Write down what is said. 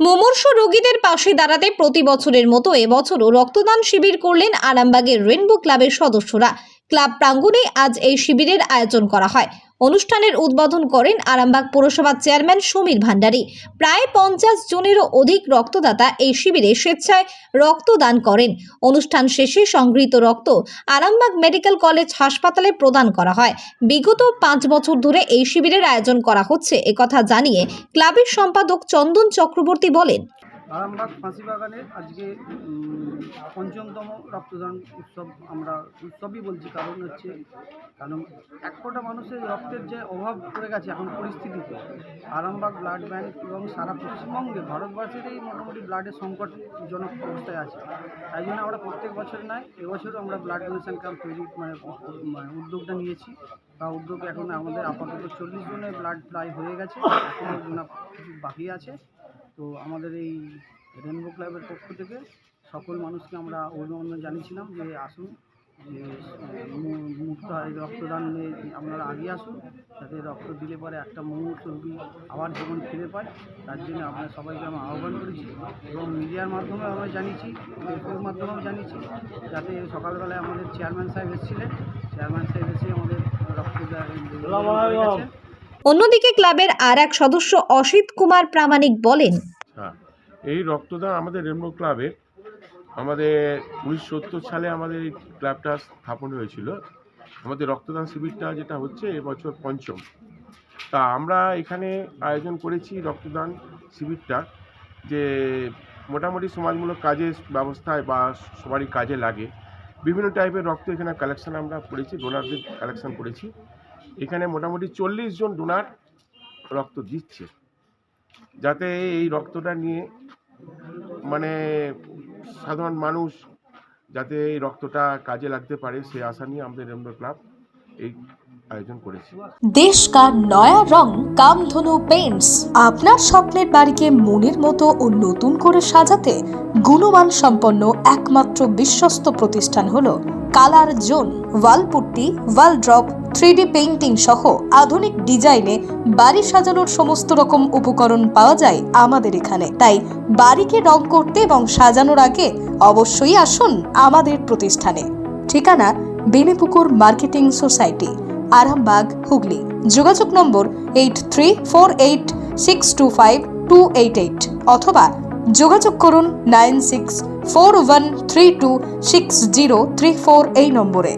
মুমূর্ষ রোগীদের পাশে দাঁড়াতে প্রতি বছরের মতো এবছরও রক্তদান শিবির করলেন আরামবাগের রেনবো ক্লাবের সদস্যরা। ক্লাব প্রাঙ্গণে আজ এই শিবিরের আয়োজন করা হয়। অনুষ্ঠানের উদ্বোধন করেন আরামবাগ পৌরসভার চেয়ারম্যান সমীর ভান্ডারী। প্রায় পঞ্চাশ জনেরও অধিক রক্তদাতা এই শিবিরে স্বেচ্ছায় রক্তদান করেন। অনুষ্ঠান শেষে সংগৃহীত রক্ত আরামবাগ মেডিকেল কলেজ হাসপাতালে প্রদান করা হয়। বিগত পাঁচ বছর ধরে এই শিবিরের আয়োজন করা হচ্ছে। একথা জানিয়ে ক্লাবের সম্পাদক চন্দন চক্রবর্তী বলেন আরামবাগ ফাঁসি বাগানে আজকে পঞ্চমতম রক্তদান উৎসব আমরা, উৎসবই বলছি, কারণ হচ্ছে, কারণ এক ফোঁটা মানুষের রক্তের যে অভাব পড়ে গেছে এখন পরিস্থিতিতে, আরামবাগ ব্লাড ব্যাঙ্ক এবং সারা পশ্চিমবঙ্গে ভারতবর্ষেরই মোটামুটি ব্লাডের সংকটজনক অবস্থায় আছে। তাই জন্য আমরা প্রত্যেক বছর নয়, এবছরও আমরা ব্লাড ডোনেশন ক্যাম্প তৈরি মানে মানে উদ্যোগটা নিয়েছি। বা উদ্যোগ এখন আমাদের আপাতত চল্লিশ জনের ব্লাড প্রায় হয়ে গেছে এখনও কিছু বাকি আছে। তো আমাদের এই রেনবো ক্লাবের পক্ষ থেকে সকল মানুষকে আমরা অভিনন্দন জানিয়েছিলাম যে আসুন, যে মুক্ত হয় রক্তদানে আপনারা আগে আসুন, যাতে রক্ত দিলে পরে একটা মুহূর্ত রোগী আবার জীবন ফিরে পায়। তার জন্য আমরা সবাইকে আমরা আহ্বান করেছি এবং মিডিয়ার মাধ্যমে আমরা জানিয়েছি ফেসবুকের মাধ্যমেও জানিয়েছি, যাতে সকালবেলায় আমাদের চেয়ারম্যান সাহেব এসেছিলেন। চেয়ারম্যান সাহেব এসে আমাদের রক্তদান গেছেন অন্যদিকে ক্লাবের আর এক সদস্য অসিত কুমার প্রামাণিক বলেন হ্যাঁ এই রক্তদান আমাদের রেমবো ক্লাবে আমাদের উনিশশো সত্তর সালে আমাদের এই ক্লাবটা স্থাপন হয়েছিল। আমাদের রক্তদান শিবিরটা যেটা হচ্ছে এবছর পঞ্চম। তা আমরা এখানে আয়োজন করেছি রক্তদান শিবিরটা যে মোটামুটি সমাজমূলক কাজের ব্যবস্থায় বা সবারই কাজে লাগে। বিভিন্ন টাইপের রক্ত এখানে কালেকশন আমরা করেছি ডোনারদের কালেকশন করেছি। এখানে মোটামুটি চল্লিশ জন ডোনার রক্ত দিচ্ছে। যাতে এই রক্তটা নিয়ে মানে সাধারণ মানুষ যাতে এই রক্তটা কাজে লাগতে পারে সেই আশা নিয়ে আমাদের রেমডো ক্লাব এই আয়োজন করেছি। দেশ का নয়া রং কামধনু পেইন্টস আপনার স্বপ্নের বাড়িকে মনের মতো ও নতুন করে সাজাতে গুণমান সম্পন্ন একমাত্র বিশ্বস্ত প্রতিষ্ঠান হলো colour zone. Wall putty wall drop three painting সহ আধুনিক ডিজাইনে বাড়ি সাজানোর সমস্ত রকম উপকরণ পাওয়া যায় আমাদের এখানে। তাই বাড়িকে রং করতে এবং সাজানোর আগে অবশ্যই আসুন আমাদের প্রতিষ্ঠানে। ঠিকানা বেনেপুকুর মার্কেটিং সোসাইটি, আরামবাগ, হুগলি। যোগাযোগ number eight three four eight six two five two eight eight অথবা যোগাযোগ করুন nine six four one three two six zero three four এই নম্বরে।